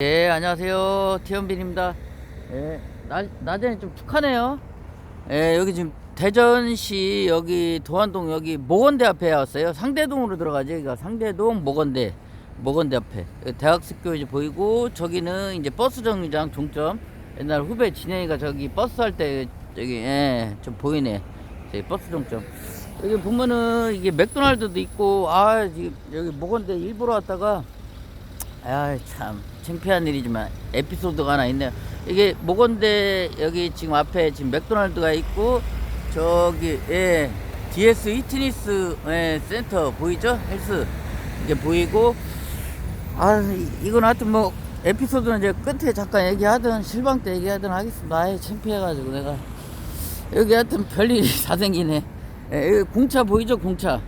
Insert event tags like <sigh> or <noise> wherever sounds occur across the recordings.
예, 안녕하세요. 티현빈입니다. 예, 날, 낮에는 좀 축하네요. 예, 여기 지금 대전시 여기 도안동 여기 모건대 앞에 왔어요. 상대동으로 들어가죠. 여기가 상대동 모건대. 모건대 앞에. 대학습교 이제 보이고 저기는 이제 버스 정류장 종점. 옛날 후배 진영이가 저기 버스 할 때 저기 예, 좀 보이네. 저기 버스 종점. 여기 보면은 이게 맥도날드도 있고 아, 여기 모건대 일부러 왔다가 아이 참 창피한 일이지만 에피소드가 하나 있네요. 이게 모건대 여기 지금 앞에 지금 맥도날드가 있고 저기 예 DS 히트니스 예, 센터 보이죠? 헬스 이게 보이고 아 이- 이건 하여튼 뭐 에피소드는 이제 끝에 잠깐 얘기하든 실방 때 얘기하든 하겠습니다. 아예 창피해가지고 내가 여기 하여튼 별일이 <laughs> 다 생기네. 예, 공차 보이죠? 공차.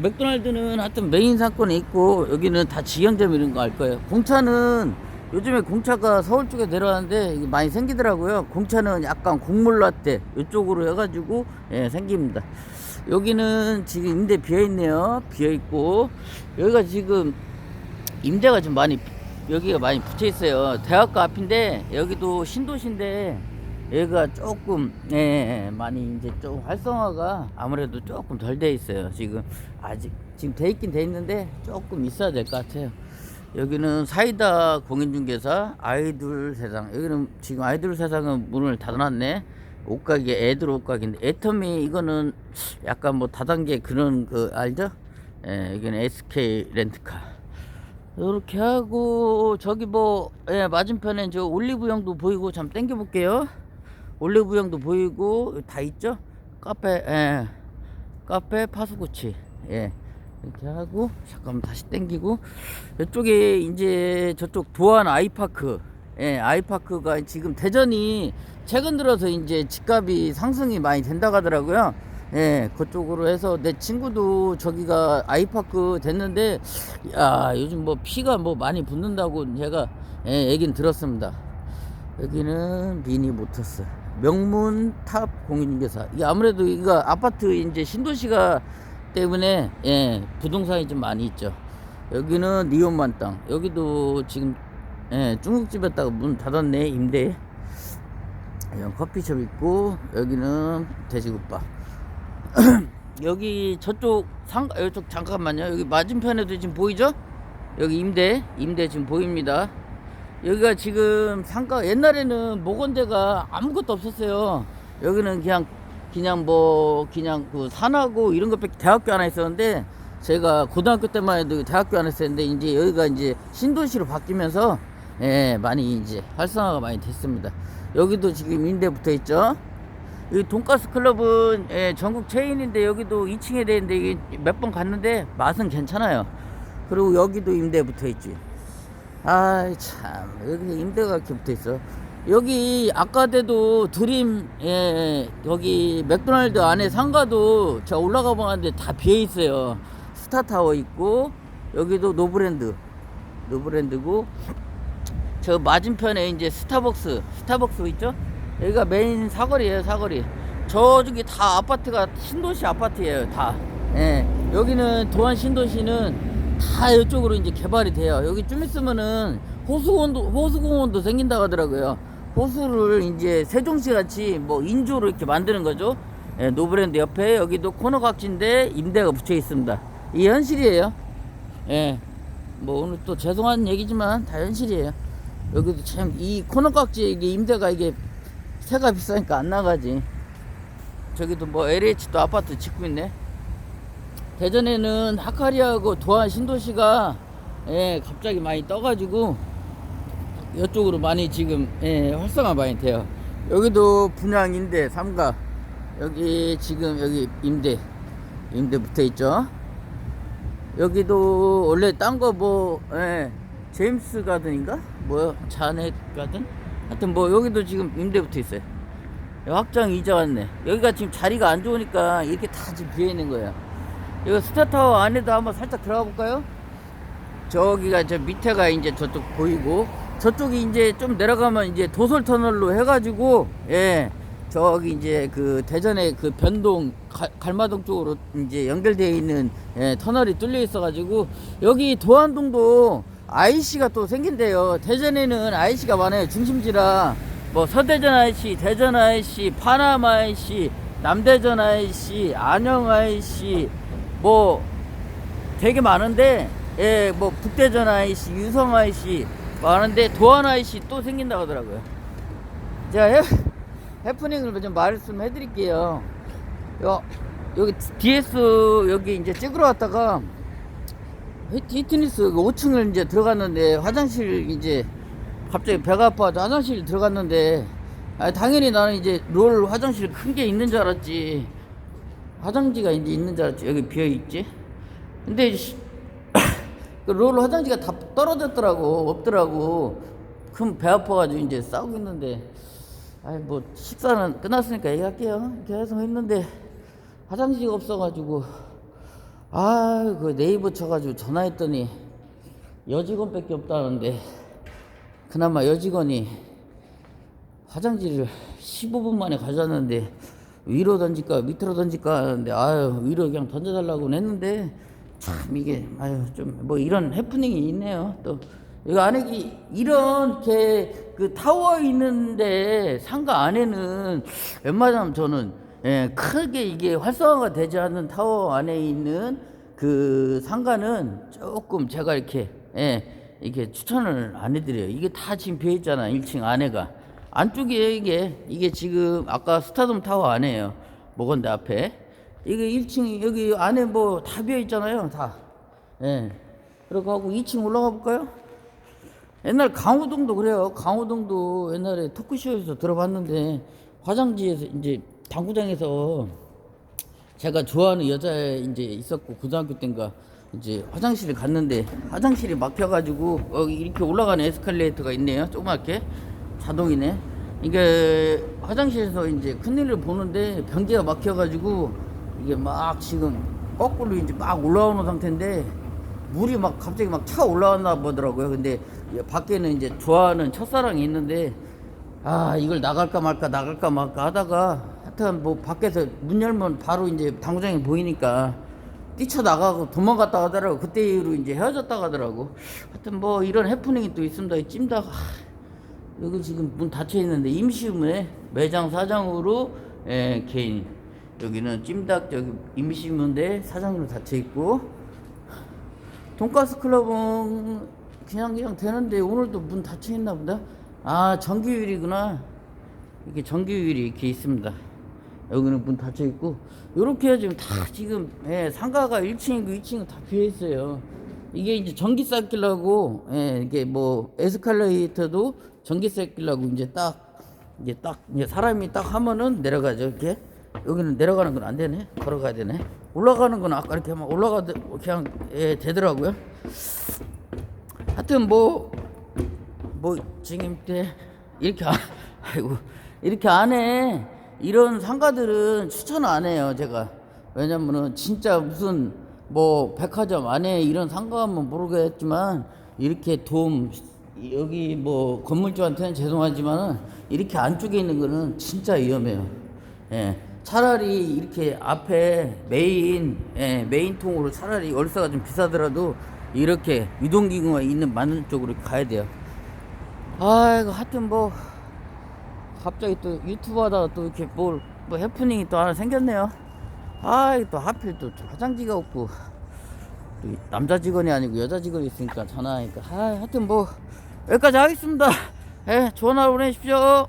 맥도날드는 하여튼 메인 상권에 있고 여기는 다 지연점 이런 거 알 거예요. 공차는 요즘에 공차가 서울 쪽에 내려왔는데 이게 많이 생기더라고요. 공차는 약간 곡물 라떼 이쪽으로 해가지고 예, 생깁니다. 여기는 지금 임대 비어 있네요. 비어 있고 여기가 지금 임대가 좀 많이 여기가 많이 붙여 있어요. 대학교 앞인데 여기도 신도시인데 여기가 조금 예, 많이 이제 좀 활성화가 아무래도 조금 덜 돼 있어요. 지금 아직 지금 돼 있긴 돼 있는데 조금 있어야 될 것 같아요. 여기는 사이다 공인중개사 아이돌 세상 여기는 지금 아이돌 세상은 문을 닫아놨네. 옷가게 애들 옷가게인데 애터미 이거는 약간 뭐 다단계 그런 그 알죠? 예, 여기는 SK 렌트카. 이렇게 하고 저기 뭐 예, 맞은편에 저 올리브영도 보이고 잠 땡겨 볼게요. 올리브영도 보이고 다 있죠? 카페 예. 카페 파수구치 예. 이렇게 하고 잠깐만 다시 땡기고 이쪽에 이제 저쪽 도안 아이파크 예, 아이파크가 지금 대전이 최근 들어서 이제 집값이 상승이 많이 된다고 하더라고요. 예, 그쪽으로 해서 내 친구도 저기가 아이파크 됐는데, 야, 요즘 뭐 피가 뭐 많이 붙는다고 제가 예, 얘기는 들었습니다. 여기는 미니 모터스. 명문 탑 공인중개사. 이게 아무래도 이거 아파트 이제 신도시가 때문에 예, 부동산이 좀 많이 있죠. 여기는 니온만 땅. 여기도 지금 예, 중국집에다가 문 닫았네 임대. 커피숍 있고 여기는 돼지국밥. <clears throat> 여기 저쪽 상가 이쪽 잠깐만요. 여기 맞은편에도 지금 보이죠? 여기 임대 임대 지금 보입니다. 여기가 지금 상가 옛날에는 모건대가 아무것도 없었어요. 여기는 그냥 그냥 뭐 그냥 그 산하고 이런 것밖에 대학교 하나 있었는데 제가 고등학교 때만 해도 대학교 하나 있었는데 이제 여기가 이제 신도시로 바뀌면서 예 많이 이제 활성화가 많이 됐습니다. 여기도 지금 임대 붙어 있죠. 이 돈가스 클럽은 예, 전국 체인인데 여기도 2층에 돼 있는데 이게 몇 번 갔는데 맛은 괜찮아요. 그리고 여기도 임대 붙어 있지. 아이 참 여기 임대가 이렇게 붙어 있어. 여기 아까대도 드림 예 여기 맥도날드 안에 상가도 제가 올라가 보는데 다 비어 있어요. 스타타워 있고 여기도 노브랜드 노브랜드고 저 맞은편에 이제 스타벅스 스타벅스 있죠? 여기가 메인 사거리예요 사거리. 저쪽이 다 아파트가 신도시 아파트예요 다. 예 여기는 도안 신도시는 다 이쪽으로 이제 개발이 돼요. 여기 좀 있으면은 호수공원도 호수공원도 생긴다고 하더라고요. 호수를 이제 세종시 같이 뭐 인조로 이렇게 만드는 거죠. 예, 노브랜드 옆에 여기도 코너 각지인데 임대가 붙여 있습니다. 이 현실이에요. 예. 뭐 오늘 또 죄송한 얘기지만 다 현실이에요. 여기도 참 이 코너 각지 이게 임대가 이게 세가 비싸니까 안 나가지. 저기도 뭐 LH도 아파트 짓고 있네. 대전에는 하카리하고 도안 신도시가 예, 갑자기 많이 떠가지고 이쪽으로 많이 지금 예, 활성화 많이 돼요. 여기도 분양인데 삼가 여기 지금 여기 임대 임대 붙어 있죠. 여기도 원래 딴 거뭐 예, 제임스 가든인가 뭐요 자넷 가든 하여튼 뭐 여기도 지금 임대 붙어 있어요. 확장 이자 왔네. 여기가 지금 자리가 안 좋으니까 이렇게 다 지금 비어 있는 거예요. 이거 스타타워 안에도 한번 살짝 들어가 볼까요? 저기가 저 밑에가 이제 저쪽 보이고 저쪽이 이제 좀 내려가면 이제 도솔 터널로 해가지고 예 저기 이제 그 대전의 그 변동 가- 갈마동 쪽으로 이제 연결되어 있는 예, 터널이 뚫려 있어가지고 여기 도안동도 IC가 또 생긴대요. 대전에는 IC가 많아요. 중심지라 뭐 서대전 IC, 대전 IC, 파남 IC, 남대전 IC, 안영 IC 뭐 되게 많은데 예, 뭐 북대전 IC, 유성 IC 많은데 도안 IC 또 생긴다고 하더라고요. 제가 해, 해프닝을 좀 말씀해 드릴게요. 요, 여기 DS 여기 이제 찍으러 왔다가 히트- 히트니스 5층을 이제 들어갔는데 화장실 이제 갑자기 배가 아파서 화장실 들어갔는데 아, 당연히 나는 이제 롤 화장실 큰 게 있는 줄 알았지 화장지가 이제 있는 줄 알았지. 여기 비어 있지. 근데 씨, <coughs> 그롤 화장지가 다 떨어졌더라고. 없더라고. 그럼 배 아파가지고 이제 싸우고 있는데. 아이 뭐 식사는 끝났으니까 얘기할게요. 계속 했는데 화장지가 없어가지고. 아 그 네이버 쳐가지고 전화했더니 여직원밖에 없다는데 그나마 여직원이 화장지를 15분 만에 가져왔는데 위로 던질까 밑으로 던질까 하는데 아유 위로 그냥 던져달라고 했는데 참 이게 아유 좀 뭐 이런 해프닝이 있네요 또 이거 안에 이- 이렇게 그 타워 있는데 상가 안에는 웬만하면 저는 예, 크게 이게 활성화가 되지 않는 타워 안에 있는 그 상가는 조금 제가 이렇게 예, 이렇게 추천을 안 해드려요. 이게 다 지금 비어 있잖아 1층 안에가 안쪽에 이게 이게 지금 아까 스타돔 타워 안에요. 먹은데 앞에 이게 1층 여기 안에 뭐 다 비어 있잖아요. 다. 예. 그리고 하고 2층 올라가 볼까요? 옛날 강호동도 그래요. 강호동도 옛날에 토크쇼에서 들어봤는데 화장지에서 이제 당구장에서 제가 좋아하는 여자 이제 있었고 고등학교 때인가 이제 화장실을 갔는데 화장실이 막혀가지고 여기 이렇게 올라가는 에스컬레이터가 있네요. 조그맣게 자동이네. 이게 화장실에서 이제 큰일을 보는데 변기가 막혀가지고 이게 막 지금 거꾸로 이제 막 올라오는 상태인데 물이 막 갑자기 막 차 올라왔나 보더라고요. 근데 밖에는 이제 좋아하는 첫사랑이 있는데 아 이걸 나갈까 말까 나갈까 말까 하다가 하여튼 뭐 밖에서 문 열면 바로 이제 당구장이 보이니까 뛰쳐 나가고 도망갔다 하더라고 그때 이후로 이제 헤어졌다 하더라고 하여튼 뭐 이런 해프닝이 또 있습니다 하, 여기 지금 문 닫혀 있는데 임시문에 매장 사장으로 예, 개인 여기는 찜닭 저기 임시문데 사장으로 닫혀 있고 돈가스 클럽은 그냥 그냥 되는데 오늘도 문 닫혀 있나 보다. 아 정규율이구나. 이렇게 정규율이 이렇게 있습니다. 여기는 문 닫혀 있고 요렇게 지금 다 지금 예, 상가가 1층이고 2층은 다 비어 있어요. 이게 이제 전기세 끼려고 예, 이게 뭐 에스컬레이터도 전기세 끼려고 이제 딱 이제 딱 이제 사람이 딱 하면은 내려가죠 이렇게 여기는 내려가는 건 안 되네 걸어가야 되네 올라가는 건 아까 이렇게 하면 올라가 그냥 예, 되더라고요. 하여튼 뭐, 뭐, 지금 때, 이렇게, 안- <laughs> 아이고, 이렇게 안에 이런 상가들은 추천 안 해요, 제가. 왜냐면은 진짜 무슨 뭐 백화점 안에 이런 상가면 모르겠지만 이렇게 도움, 여기 뭐 건물주한테는 죄송하지만은 이렇게 안쪽에 있는 거는 진짜 위험해요. 예. 차라리 이렇게 앞에 메인 예, 메인 통으로 차라리 월세가 좀 비싸더라도 이렇게 유동기구가 있는 많은 쪽으로 가야 돼요. 아이고 하여튼 뭐 갑자기 또 유튜브 하다가 또 이렇게 뭘, 뭐 해프닝이 또 하나 생겼네요. 아이 또 하필 또 화장지가 없고 또 남자 직원이 아니고 여자 직원이 있으니까 전화하니까 아 하여튼 뭐 여기까지 하겠습니다. 예, 좋은 하루 보내십시오.